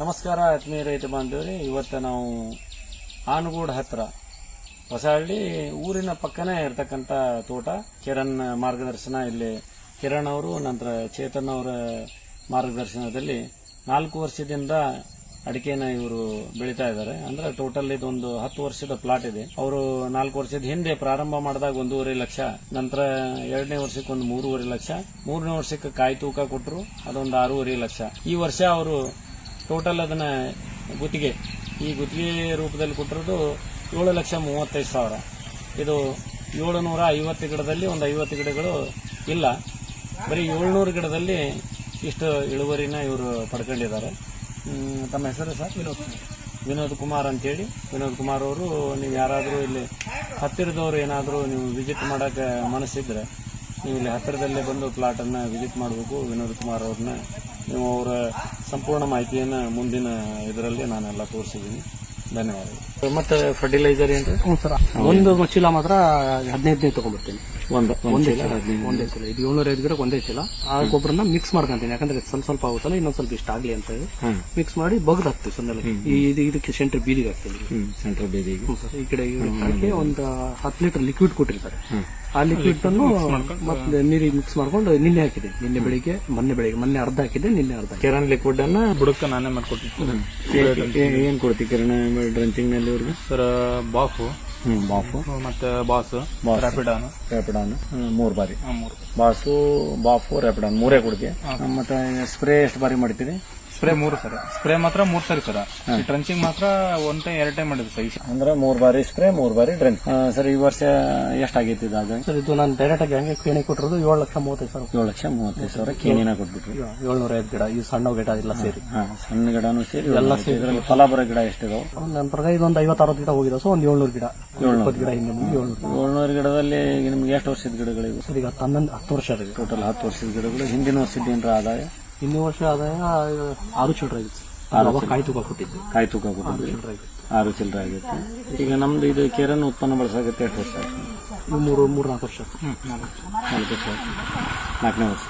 ನಮಸ್ಕಾರ ಆತ್ಮೀಯ ರೈತ ಬಾಂಧವರೇ, ಇವತ್ತು ನಾವು ಆನಗೂಡ್ ಹತ್ತಿರ ಹೊಸಹಳ್ಳಿ ಊರಿನ ಪಕ್ಕನೇ ಇರತಕ್ಕಂಥ ತೋಟ. ಕಿರಣ್ ಮಾರ್ಗದರ್ಶನ ಇಲ್ಲಿ ಕಿರಣ್ ಅವರು, ನಂತರ ಚೇತನ್ ಅವರ ಮಾರ್ಗದರ್ಶನದಲ್ಲಿ ನಾಲ್ಕು ವರ್ಷದಿಂದ ಅಡಿಕೆನ ಇವರು ಬೆಳೀತಾ ಇದ್ದಾರೆ. ಅಂದ್ರೆ ಟೋಟಲ್ ಇದೊಂದು ಹತ್ತು ವರ್ಷದ ಪ್ಲಾಟ್ ಇದೆ. ಅವರು ನಾಲ್ಕು ವರ್ಷದ ಹಿಂದೆ ಪ್ರಾರಂಭ ಮಾಡಿದಾಗ ಒಂದೂವರೆ ಲಕ್ಷ, ನಂತರ ಎರಡನೇ ವರ್ಷಕ್ಕೆ ಒಂದು ಮೂರುವರೆ ಲಕ್ಷ, ಮೂರನೇ ವರ್ಷಕ್ಕೆ ಕಾಯಿ ತೂಕ ಕೊಟ್ಟರು ಅದೊಂದು ಆರೂವರೆ ಲಕ್ಷ. ಈ ವರ್ಷ ಅವರು ಟೋಟಲ್ ಅದನ್ನ ಗುತ್ತಿಗೆ ಈ ಗುತ್ತಿಗೆ ರೂಪದಲ್ಲಿ ಕೊಟ್ಟಿರೋದು ಏಳು ಲಕ್ಷ ಮೂವತ್ತೈದು ಸಾವಿರ. ಇದು ಏಳು ನೂರ ಐವತ್ತು ಗಿಡದಲ್ಲಿ ಒಂದು ಐವತ್ತು ಗಿಡಗಳು ಇಲ್ಲ. ಬರೀ ಏಳ್ನೂರು ಗಿಡದಲ್ಲಿ ಇಷ್ಟು ಇಳುವರಿನ ಇವರು ಪಡ್ಕೊಂಡಿದ್ದಾರೆ. ತಮ್ಮ ಹೆಸರು ಸರ್? ವಿನೋದ್ ವಿನೋದ್ ಕುಮಾರ್ ಅಂತೇಳಿ. ವಿನೋದ್ ಕುಮಾರ್ ಅವರು ನೀವು ಯಾರಾದರೂ ಇಲ್ಲಿ ಹತ್ತಿರದವ್ರು ಏನಾದರೂ ನೀವು ವಿಸಿಟ್ ಮಾಡೋಕ್ಕೆ ಮನಸ್ಸಿದ್ರೆ ನೀವು ಇಲ್ಲಿ ಹತ್ತಿರದಲ್ಲೇ ಬಂದು ಪ್ಲಾಟನ್ನು ವಿಸಿಟ್ ಮಾಡಬೇಕು ವಿನೋದ್ ಕುಮಾರ್ ಅವ್ರನ್ನ. ನೀವು ಅವರ ಸಂಪೂರ್ಣ ಮಾಹಿತಿಯನ್ನು ಮುಂದಿನ ಇದರಲ್ಲಿ ನಾನೆಲ್ಲ ತೋರಿಸಿದ್ದೀನಿ. ಧನ್ಯವಾದಗಳು. ಮತ್ತೆ ಫರ್ಟಿಲೈಸರ್ ಏನು ಒಂದು ಚೀಲ ಮಾತ್ರ ಹದಿನೈದನೇ ತಗೊಂಡ್ಬರ್ತೀನಿ. ಒಂದು ಒಂದೇ ಚೀಲ ಒಂದೇ ಚೀಲ ಇದು ಏಳ್ನೂರ ಐದು ಗಿಡಕ್ಕೆ ಒಂದೇ ಚೀಲ ಆ ಗೊಬ್ಬರನ ಮಿಕ್ಸ್ ಮಾಡ್ಕೊಂತೀನಿ. ಯಾಕಂದ್ರೆ ಸ್ವಲ್ಪ ಸ್ವಲ್ಪ ಆಗುತ್ತಲ್ಲ ಇನ್ನೊಂದ್ ಸ್ವಲ್ಪ ಇಷ್ಟ ಆಗ್ಲಿ ಅಂತ ಹೇಳಿ ಮಿಕ್ಸ್ ಮಾಡಿ ಬಗ್ದು ಹಾಕ್ತೀವಿ ಸೊನ್ನೆಲ್ಲ ಈ ಇದು ಇದಕ್ಕೆ ಸೆಂಟರ್ ಬೀದಿಗೆ ಹಾಕ್ತೀವಿ. ಸೆಂಟರ್ ಬೀದಿಗೆ. ಸರ್. ಈ ಕಡೆ ಹಾಕಿ ಒಂದು ಹತ್ತು ಲೀಟರ್ ಲಿಕ್ವಿಡ್ ಕೊಟ್ಟಿರ್ತಾರೆ. ಆ ಲಿಕ್ವಿಡ್ ಅನ್ನು ಮತ್ತೆ ನೀರಿಗೆ ಮಿಕ್ಸ್ ಮಾಡ್ಕೊಂಡು ನಿನ್ನೆ ಹಾಕಿದೆ. ನಿನ್ನೆ ಬೆಳಿಗ್ಗೆ ಮೊನ್ನೆ ಬೆಳಿಗ್ಗೆ ಮೊನ್ನೆ ಅರ್ಧ ಹಾಕಿದೆ ನಿನ್ನೆ ಅರ್ಧ ಕಿರಣ್ ಲಿಕ್ವಿಡ್ ಅನ್ನ ಬುಡಕ್ಕ ನಾನೇ ಮಾಡ್ಕೊಟ್ಟಿದ್ದೀನಿ ಏನ್ ಕೊಡ್ತೀವಿ ಕಿರಣ್ ಡ್ರಂಚಿಂಗ್ನಲ್ಲಿ ಅವ್ರಿಗೆ? ಸರ್ ಬಾಫು. ಹ್ಮ್ ಬಾಫು ಮತ್ತೆ ಬಾಸ್ ರ್ಯಾಪಿಡಾನ್ ರ್ಯಾಪಿಡಾನ್ ಮೂರು ಬಾರಿ. ಮೂರು. ಬಾಸು ಬಾಫು ರ್ಯಾಪಿಡಾನ್ ಮೂರೇ ಕೊಡ್ತೀವಿ ಮತ್ತೆ ಸ್ಪ್ರೇ ಎಷ್ಟು ಬಾರಿ ಮಾಡ್ತೀರಿ? ಸ್ಪ್ರೇ ಮೂರು ಸರ್. ಸ್ಪ್ರೇ ಮಾತ್ರ ಮೂರ್ ಸರಿ ಸರ್. ಟ್ರಂಚಿಂಗ್ ಮಾತ್ರ ಒಂದ್ ಟೈಮ್ ಎರಡು ಟೈಮ್ ಮಾಡಿದ್ರು ಸರ್. ಅಂದ್ರೆ ಮೂರ್ ಬಾರಿ ಸ್ಪ್ರೇ ಮೂರ್ ಬಾರಿ ಡ್ರೆನ್ ಸರ್ ಈ ವರ್ಷ ಎಷ್ಟಾಗೈತಿ ಇದಾಗ ಸರ್ ಇದು ನಾನು ಡೈರೆಕ್ಟ್ ಆಗಿ ಹಂಗೆ ಕೇಣಿ ಕೊಟ್ಟಿರೋದು ಏಳು ಲಕ್ಷ ಮೂವತ್ತೈದು ಸಾವಿರ. ಏಳು ಲಕ್ಷ ಮೂವತ್ತೈದು ಸಾವಿರ ಕೇಣಿನ ಕೊಟ್ಬಿಟ್ರು. ಏಳ್ನೂರ ಐದು ಗಿಡ ಈ ಸಣ್ಣ ಗಿಡ ಎಲ್ಲ ಸೇರಿ. ಸಣ್ಣ ಗಿಡನೂ ಸೇರಿ ಎಲ್ಲ ಸೇರಿ. ಫಲ ಬರೋ ಗಿಡ ಎಷ್ಟಿದಾವೆ? ನನ್ನ ಪ್ರಕಾರ ಇದೊಂದು ಐವತ್ತಾರು ಗಿಡ ಹೋಗಿದೆ ಸೊ ಒಂದು ಏಳ್ನೂರು ಗಿಡ. ಇಪ್ಪತ್ತು ಗಿಡ ಹಿಂದೆ ಮುಂದೆ ಏಳ್ನೂರು. ಏಳ್ನೂರು ಗಿಡದಲ್ಲಿ ನಿಮ್ಗೆ ಎಷ್ಟು ವರ್ಷದ ಗಿಡಗಳಿವೆ? ಸರ್ ಈಗ ಹನ್ನೊಂದು ಹತ್ತು ವರ್ಷ ಟೋಟಲ್ ಹತ್ತು ವರ್ಷದ ಗಿಡಗಳು ಹಿಂದಿನ ವರ್ಷದ ಏನರ ಆದಾಯ? ಹಿಂದಿನ ವರ್ಷ ಆದಾಯ ಆರು ಚಿಲ್ಲರೆ ಆಗಿತ್ತು. ಅವಾಗ ಕಾಯಿ ತೂಕ ಕೊಟ್ಟಿದ್ದು. ಕಾಯಿ ತೂಕ ಕೊಟ್ಟಿದ್ರಿ ಆಗಿತ್ತು ಆರು ಚಿಲ್ಲರೆ ಆಗೈತೆ ಈಗ ನಮ್ದು ಇದು ಕೇರನ್ ಉತ್ಪನ್ನ ಬಳಸಾಗುತ್ತೆ ಎಷ್ಟು ವರ್ಷ ಆಯ್ತು. ಮೂರು ಮೂರು ನಾಲ್ಕು ವರ್ಷ ನಾಲ್ಕು ವರ್ಷ ನಾಲ್ಕನೇ ವರ್ಷ.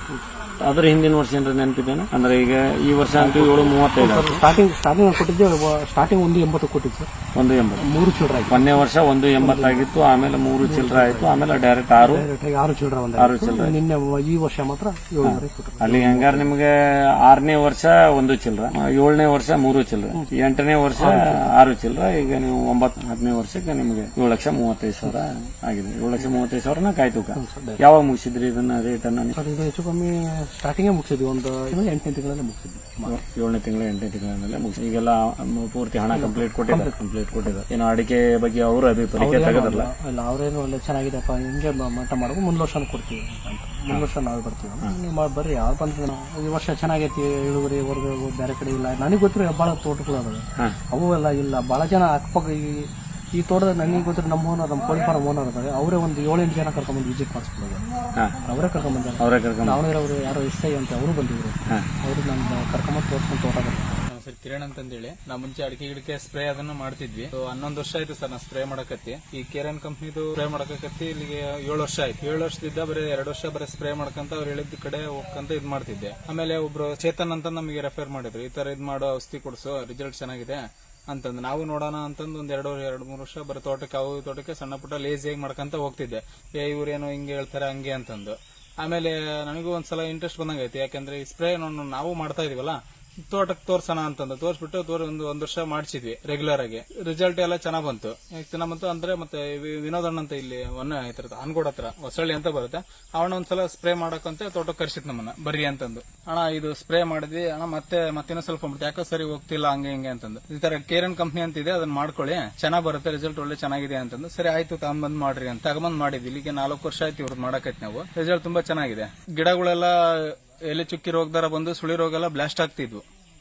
ಅದ್ರ ಹಿಂದಿನ ವರ್ಷ ಏನಾರ ನೆನಪಿದ್ದೇನೆ? ಅಂದ್ರೆ ಈಗ ಈ ವರ್ಷ ಅಂತೂ ಏಳು ಮೂವತ್ತೈದು ಸ್ಟಾರ್ಟಿಂಗ್ ಸ್ಟಾರ್ಟಿಂಗ್ ಕೊಟ್ಟಿದ್ದೆ ಸ್ಟಾರ್ಟಿಂಗ್ ಒಂದು ಎಂಬತ್ತು ಕೊಟ್ಟಿದ್ದು. ಸರ್ ಒಂದು ಎಂಬತ್ತು. ಮೂರು ಚಿಲ್ಲರೆ ಒಂದನೇ ವರ್ಷ ಒಂದು ಎಂಬತ್ತಾಗಿತ್ತು ಆಮೇಲೆ ಮೂರು ಚಿಲ್ಲರೆ ಆಯ್ತು ಆಮೇಲೆ ಡೈರೆಕ್ಟ್ ಆರು. ಆರು ಚಿಲ್ಲರೆ ಒಂದು ಆರು ಚಿಲ್ಲರೆ ನಿನ್ನೆ ಈ ವರ್ಷ ಮಾತ್ರ ಅಲ್ಲಿ ಹಂಗಾರ ನಿಮಗೆ ಆರನೇ ವರ್ಷ ಒಂದು ಚಿಲ್ರ ಏಳನೇ ವರ್ಷ ಮೂರು ಚಿಲ್ಲರ ಎಂಟನೇ ವರ್ಷ ಆರು ಚಿಲ್ಲರ ಈಗ ನೀವು ಒಂಬತ್ತು ಹತ್ತನೇ ವರ್ಷಕ್ಕೆ ನಿಮಗೆ ಏಳು ಲಕ್ಷ ಮೂವತ್ತೈದು ಸಾವಿರ ಆಗಿದೆ. ಏಳು ಲಕ್ಷ ಮೂವತ್ತೈದು ಸಾವಿರನ ಕಾಯಿ ತೂಕ. ಯಾವಾಗ ಮುಗಿಸಿದ್ರಿ ಇದನ್ನ ರೇಟ್ ಅನ್ನ ಹೆಚ್ಚು ಕಮ್ಮಿ ಸ್ಟಾರ್ಟಿಂಗೇ ಮುಗಿಸಿದ್ವಿ. ಒಂದು ಎಂಟನೇ ತಿಂಗಳಲ್ಲಿ ಮುಗಿಸಿದ್ವಿ. ಏಳನೇ ತಿಂಗಳ ಎಂಟನೇ ತಿಂಗಳಲ್ಲೇ ಮುಗಿಸಿ ಈಗೆಲ್ಲ ಪೂರ್ತಿ ಹಣ ಕಂಪ್ಲೀಟ್ ಕೊಟ್ಟಿದ್ದಾರೆ. ಕಂಪ್ಲೀಟ್ ಕೊಟ್ಟಿದ್ದಾರೆ. ಏನೋ ಅಡಿಕೆ ಬಗ್ಗೆ ಅವರು ಅಭಿಪ್ರಾಯ ತೆಗೆದಿಲ್ಲ ಅಲ್ಲ ಅವರೇನು ಒಳ್ಳೆ ಚೆನ್ನಾಗಿದೆಪ್ಪ ಹಿಂಗೆ ಮಠ ಮಟ್ಟ ಮಾಡಬೇಕು ಮುಂದ್ ವರ್ಷ ಕೊಡ್ತೀವಿ ಮುಂದ್ ವರ್ಷ ನಾವು ಬರ್ತೀವಿ. ನೀವು ಬರ್ರಿ ಯಾವ ಬಂದ್ರೆ ಈ ವರ್ಷ ಚೆನ್ನಾಗೈತಿ ಇಳುವರಿ ಬೇರೆ ಕಡೆ ಇಲ್ಲ. ನನಗೆ ಗೊತ್ತಿರೋ ಭಾಳ ತೋಟಗಳು ಅದಾವೆ. ಅವು ಎಲ್ಲ ಇಲ್ಲ. ಭಾಳ ಜನ ಅಕ್ಕಪಕ್ಕ ಈ ಈ ತೋಟದ ನನಗೆ ಗೊತ್ತಿರೋ ನಮ್ಮ ಓನರ್ ನಮ್ಮ ಕೋಳಿ ಫಾರ್ಮ್ ಓನರ್ ಅದಾವೆ ಅವರೇ ಒಂದು ಏಳೆಂಟು ಜನ ಕರ್ಕೊಂಡ್ಬಂದು ವಿಸಿಟ್ ಮಾಡಿಸ್ಬಿಡೋದು. ಹಾ. ಅವರೇ ಕರ್ಕೊಂಡ್ಬಂದಾರೆ ಅವರೇ ಕರ್ಕೊಂಡು ಅವರು ಯಾರೋ ಇಷ್ಟ ಐ ಅಂತ ಅವರು ಬಂದಿದ್ರು. ಅವರು ನಮ್ಮ ಕರ್ಕೊಂಬಂದು ತೋರಿಸ್ಕೊಂಡು ತೋಟ ಬರ್ತಾರೆ ಅಂತ ಸರ್, ಕಿರಣ್ ಅಂತಂದೇಳಿ. ನಾವು ಮುಂಚೆ ಅಡಿಕೆ ಗಿಡಕ್ಕೆ ಸ್ಪ್ರೇ ಅದನ್ನ ಮಾಡ್ತಿದ್ವಿ. ಹನ್ನೊಂದು ವರ್ಷ ಆಯ್ತು ಸರ್, ನಾ ಸ್ಪ್ರೇ ಮಾಡಕತ್ತಿ. ಈ ಕಿರಣ್ ಕಂಪ್ನಿದು ಸ್ಪ್ರೇ ಮಾಡಕತ್ತಿ, ಇಲ್ಲಿಗೆ ಏಳು ವರ್ಷ ಆಯ್ತು. ಏಳು ವರ್ಷದಿಂದ ಬರೀ ಎರಡು ವರ್ಷ ಬರೀ ಸ್ಪ್ರೇ ಮಾಡ್ಕಂತ ಅವ್ರು ಹೇಳಿದ ಕಡೆ ಹೋಗ್ಕಂತ ಇದ್ ಮಾಡ್ತಿದ್ದೆ. ಆಮೇಲೆ ಒಬ್ರು ಚೇತನ್ ಅಂತ ನಮಗೆ ರೆಫರ್ ಮಾಡಿದ್ರು. ಈ ತರ ಇದ್ ಮಾಡೋ ಔಷಧಿ ಕೊಡ್ಸು ರಿಸಲ್ಟ್ ಚೆನ್ನಾಗಿದೆ ಅಂತಂದು. ನಾವು ನೋಡೋಣ ಅಂತಂದು ಒಂದ್ ಎರಡು ಎರಡು, ಮೂರು ವರ್ಷ ಬರೀ ತೋಟಕ್ಕೆ, ಅವು ತೋಟಕ್ಕೆ ಸಣ್ಣ ಪುಟ್ಟ ಲೇಸಿಯಾಗಿ ಮಾಡ್ಕೊಂತ ಹೋಗ್ತಿದ್ದೆ. ಏ ಇವ್ರೇನೋ ಹಿಂಗೆ ಹೇಳ್ತಾರೆ, ಹಂಗೆ ಅಂತಂದು. ಆಮೇಲೆ ನನಗೂ ಒಂದ್ಸಲ ಇಂಟ್ರೆಸ್ಟ್ ಬಂದಂಗೈತಿ ಯಾಕಂದ್ರೆ ಈ ಸ್ಪ್ರೇ ನಾವು ಮಾಡ್ತಾ ಇದೀವಲ್ಲ ತೋಟಕ್ಕೆ ತೋರ್ಸೋಣ ಅಂತಂದು. ತೋರಿಸ್ಬಿಟ್ಟು ತೋರ್ ಒಂದು ಒಂದು ವರ್ಷ ಮಾಡಿಸಿದ್ವಿ ರೆಗ್ಯುಲರ್ ಆಗಿ. ರಿಸಲ್ಟ್ ಎಲ್ಲ ಚೆನ್ನಾಗ್ ಬಂತು. ಚೆನ್ನಾಗ್ ಬಂತು ಅಂದ್ರೆ ಮತ್ತೆ ವಿನೋದಣ್ಣ ಅಂತ ಇಲ್ಲಿ ಒನ್ನ ಇರ್ತದೆ ಅನ್ಗೋಡ್ ಹತ್ರ, ಹೊಸಳ್ಳಿ ಅಂತ ಬರುತ್ತೆ. ಅವನ ಒಂದ್ಸಲ ಸ್ಪ್ರೇ ಮಾಡಕ್ಕಂತ ತೋಟಕ್ಕೆ ಕರ್ಸಿತ್ ನಮ್ಮನ್ನ, ಬರ್ರಿ ಅಂತಂದು. ಅಣ್ಣ, ಇದು ಸ್ಪ್ರೇ ಮಾಡಿದ್ವಿ. ಅಣ್ಣ, ಮತ್ತೆ ಮತ್ತಿನ ಸ್ವಲ್ಪ ಮಾಡ್ತೀವಿ ಯಾಕೋ ಸರಿ ಹೋಗ್ತಿಲ್ಲ, ಹಂಗೆ, ಹಿಂಗೆ ಅಂತಂದು. ಈ ತರ ಕೇರನ್ ಕಂಪ್ನಿ ಅಂತ ಇದೆ ಅದನ್ನ ಮಾಡ್ಕೊಳ್ಳಿ. ಚೆನ್ನಾಗ್ ಬರುತ್ತೆ ರಿಸಲ್ಟ್ ಒಳ್ಳೆ ಚೆನ್ನಾಗಿದೆ ಅಂತಂದು. ಸರಿ, ಆಯ್ತು ತಗೊಂಬಂದ್ ಮಾಡ್ರಿ ಅಂತ. ತಗೊಂಬಂದ್ ಮಾಡಿದ್ವಿ. ಇಲ್ಲಿಗೆ ನಾಲ್ಕು ವರ್ಷ ಆಯ್ತು ಇವ್ರದ್ದು ಮಾಡಕೈತಿ ನಾವು. ರಿಸಲ್ಟ್ ತುಂಬಾ ಚೆನ್ನಾಗಿದೆ. ಗಿಡಗಳೆಲ್ಲ ಎಲೆ ಚುಕ್ಕಿ ರೋಗದಾರ ಬಂದು ಸುಳಿ ರೋಗ ಎಲ್ಲ ಬ್ಲಾಸ್ಟ್ ಆಗ್ತಿದ್ವು.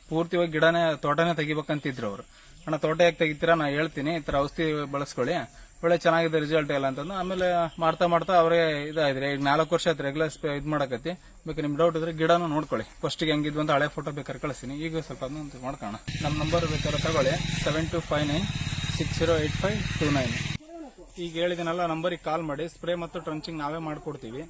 ಪೂರ್ತಿಯಾಗಿ ಗಿಡನೇ, ತೋಟನೇ ತೆಗಿಬೇಕಂತಿದ್ರು ಅವರು. ಅಣ್ಣ, ತೋಟ ಯಾಕೆ ತೆಗಿತೀರಾ? ನಾ ಹೇಳ್ತೀನಿ, ಈ ಥರ ಔಷಧಿ ಬಳಸ್ಕೊಳ್ಳಿ. ಒಳ್ಳೆ ಚೆನ್ನಾಗಿದೆ ರಿಸಲ್ಟ್ ಎಲ್ಲ ಅಂತಂದು. ಆಮೇಲೆ ಮಾಡ್ತಾ ಮಾಡ್ತಾ ಅವರೇ ಇದಾಯ್ರಿ ಈಗ ನಾಲ್ಕು ವರ್ಷ ಆಯ್ತು ರೆಗ್ಯುಲರ್ ಇದು ಮಾಡಕತ್ತಿ. ಬೇಕು ನಿಮ್ ಡೌಟ್ ಇದ್ರೆ ಗಿಡನೂ ನೋಡ್ಕೊಳ್ಳಿ. ಫಸ್ಟ್ ಹೆಂಗಿದ್ವು ಅಂತ ಹಳೆ ಫೋಟೋ ಬೇಕಾದ್ರೆ ಕಳಿಸ್ತೀನಿ. ಈಗ ಸ್ವಲ್ಪ ಅದನ್ನು ಮಾಡ್ಕೋಣ ನಮ್ಮ ನಂಬರ್ ಬೇಕಾದ್ರೆ ತಗೊಳ್ಳಿ. Seven two five nine six zero eight five two nine ಈಗ ಹೇಳಿದನಲ್ಲ ನಂಬರಿಗೆ ಕಾಲ್ ಮಾಡಿ. ಸ್ಪ್ರೇ ಮತ್ತು ಟ್ರಂಚಿಂಗ್ ನಾವೇ ಮಾಡ್ಕೊಡ್ತೀವಿ.